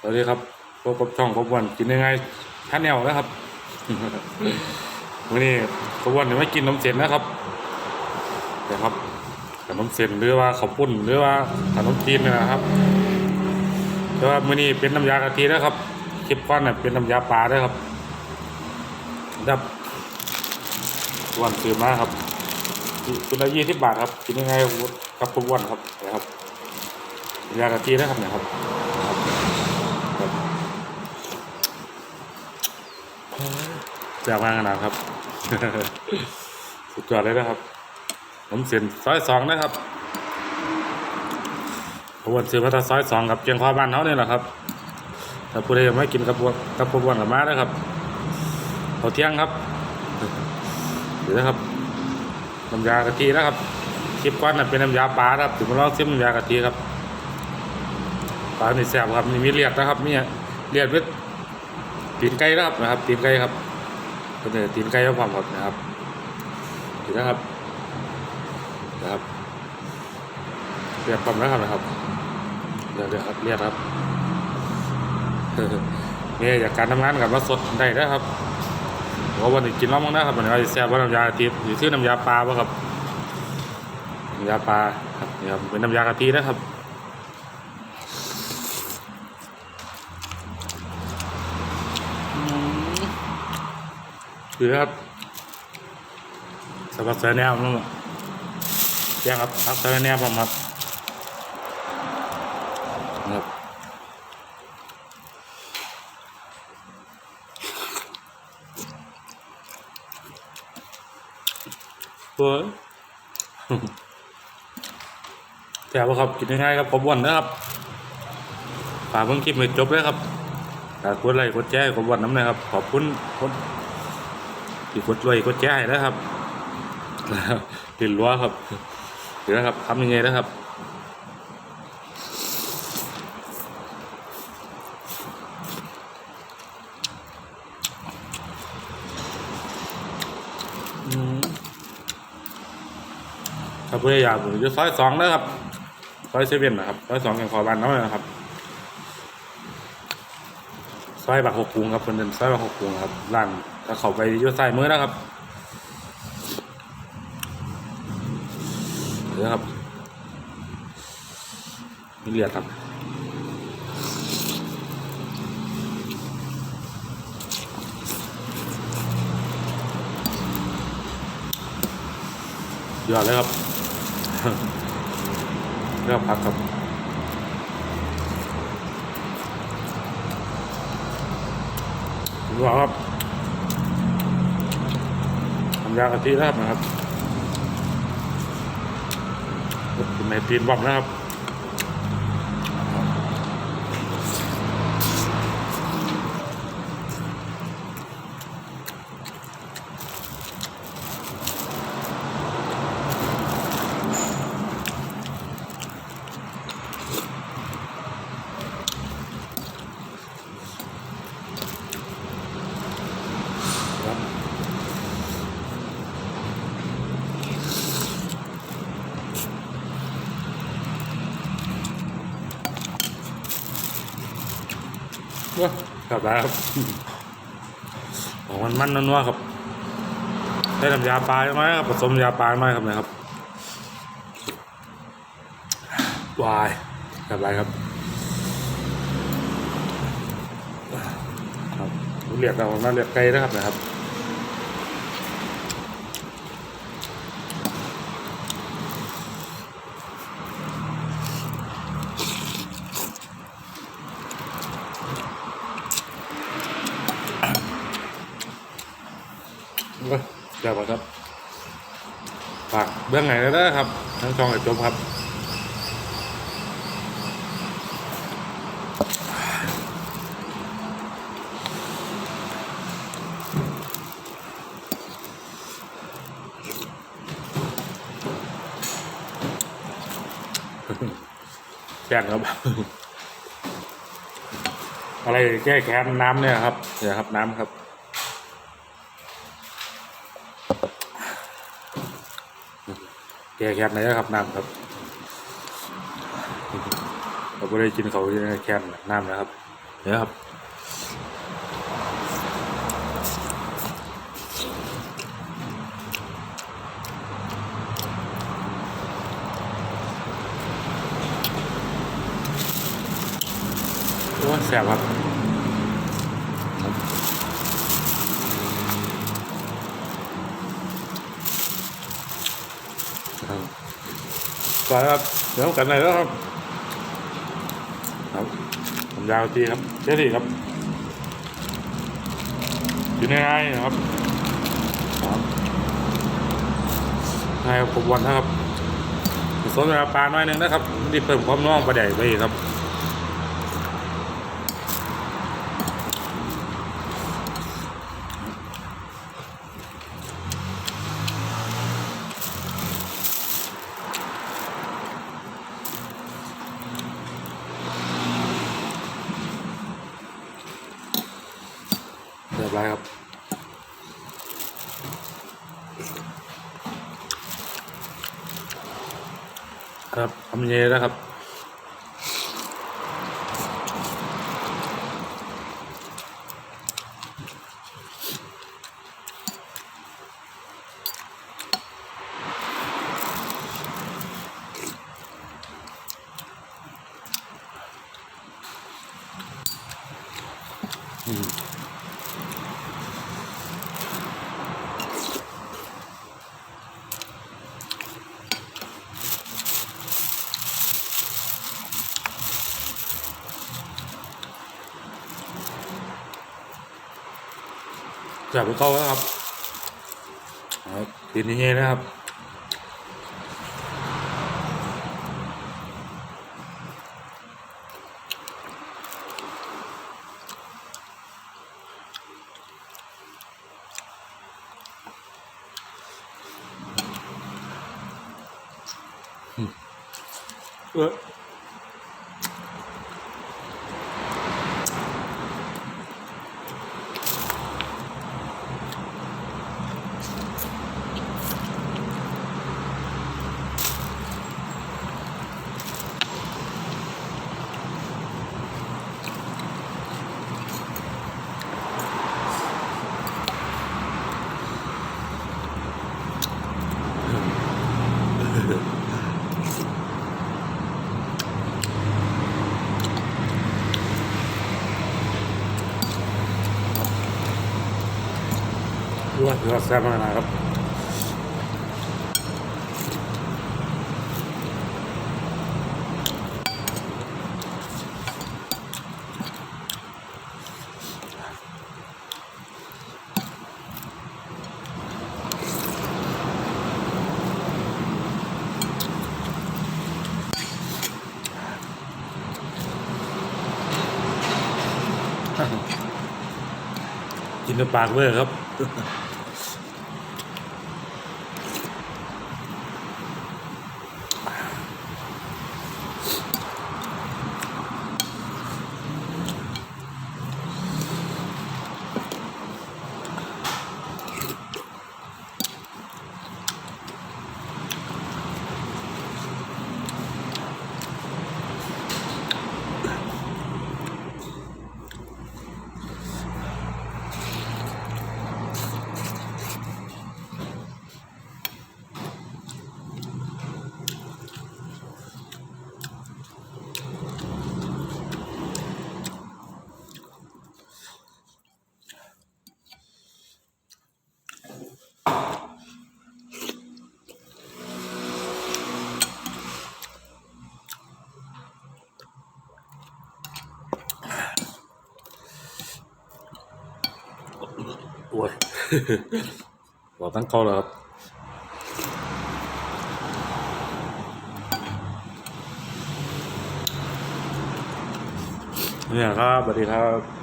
สวัสดีครับพบกับช่องกบวันกินยังไงท่านแนวนะครับวันนี้กบวันเนี่ยไม่กินนมเส้นนะครับเดี๋ยวครับขนมเส้นหรือว่าข้าวปุ้นหรือว่าขนมจีนนะครับแต่ว่ามื้อนี้เป็นน้ำยากะทินะครับคลิปก้อนเนี่ยเป็นน้ำยาปลาด้วยครับดับวันซื้อมาครับคุณละยี่สิบบาทครับกินยังไงครับทุกวันครับนะครับน้ำยากะทินะครับเนี่ยครับ แซ่บมากขนาดครับ สุดยอดเลยนะครับผมเสียนซอยสองนะครับผมวันซื้อมาตาซอยสองกับเกียงคอบ้านเขาเนี่ยแหละครับ ถ้าผู้ใดยังไม่กินกับพวกกับพวกวันกับมานะครับเขาเที่ยงครับเดี๋ยวนะครับน้ำยากะทินะครับคลิปก้อนน่ะเป็นน้ำยาปลาครับถึงมาลองซิมน้ำยากะทิครับปลาเนี่แซ่บครับมีมีเลียดนะครับมีเลียดเวทตีนไก่นะครับนะครับตีนไก่ครับ ก็เนี่ยตีนไก่ความหมดนะครับดีนะครับนะครับเรียกความนะครับนะครับเรียกเรียกครับเรียกครับเนี่ยอยากการทำงานกับมาสดได้นะครับเพราะวันนี้กินน้ำมั้งนะครับวันนี้เราจะแซ่บว่าน้ำยากะทิหรือชื่อน้ำยาปลาป่ะครับน้ำยาปลาครับนี่ครับเป็นน้ำยากะทินะครับ คือครับสำหรับสือแนวนั่นแหละแจ้งครับพักเสือแนวผมครับนะครับเฮ้ยแต่ว่าครับกินง่ายๆครับผมวันนะครับฝากเพิ่งคลิปไม่จบเลยครับฝากกดไลค์กดแชร์กดวันน้ำนะครับ ขอบคุณคน ที่กดรวยกดแจ้นะครับติดรั้วครับเดี๋ยวนะครับทำยังไงนะครับอืมครับพยายามผมจะซอยสองนะครับซอยเซเว่นนะครับซอยสองอย่างขอบานน้อยนะครับซอยบักหกกรุงครับคนเดินซอยบักหกกรุงครับร้าน ถ้าเขาไปยุ่ใส่มือนะครับเดี๋ยวครับมีเลือดครับยอดเลยครับเลือกพักครับดูเอาครับ ยากะทินะครับนะครับเป็นในตีนบอมนะครับ ครับแล้วครับของมันมันนัวๆครับ ได้น้ำยาปลาไหมครับผสมยาปลาไหมครับเนะครับวายครับไรครับครับเรียกเราน่าเรียกไกลนะครับนะครับ ก็เดี๋ยวก่อนครับฝากเบื้องไหนแล้วนะครับทั้งช่องไอ้จบครับแจ้งครับ อะไรแก้แค้นน้ำเนี่ยครับเนี่ยครับน้ำครับ แก้แค้นไหนนะครับน้ำครับเราไม่ได้กินเขาที่แค้นน้ำนะครับเดี๋ยครับโอ้ยแสบครับ ครับไปครับเดี๋ยวกันไหนแล้วครับ ครับผมยาวจีครับเจ๊ดีครับอยู่ในไงนะครับครับให้ผมวันนะครับสนเวลาปลาน้อยหนึงนะครับที่เพิ่มความน่องประเดี๋ยวไปอีกครับ เรียบร้อยครับครับทำเยแล้วครับ จับไปเข้าแล้วครับครับทีนี้เงี้ยนะครับเออ ว่าถือว่าแซ่บมากนะครับกินในปากเบอร์ครับ เราตั้งเข้าแล้วครับเนี่ยครับสวัสดีครับ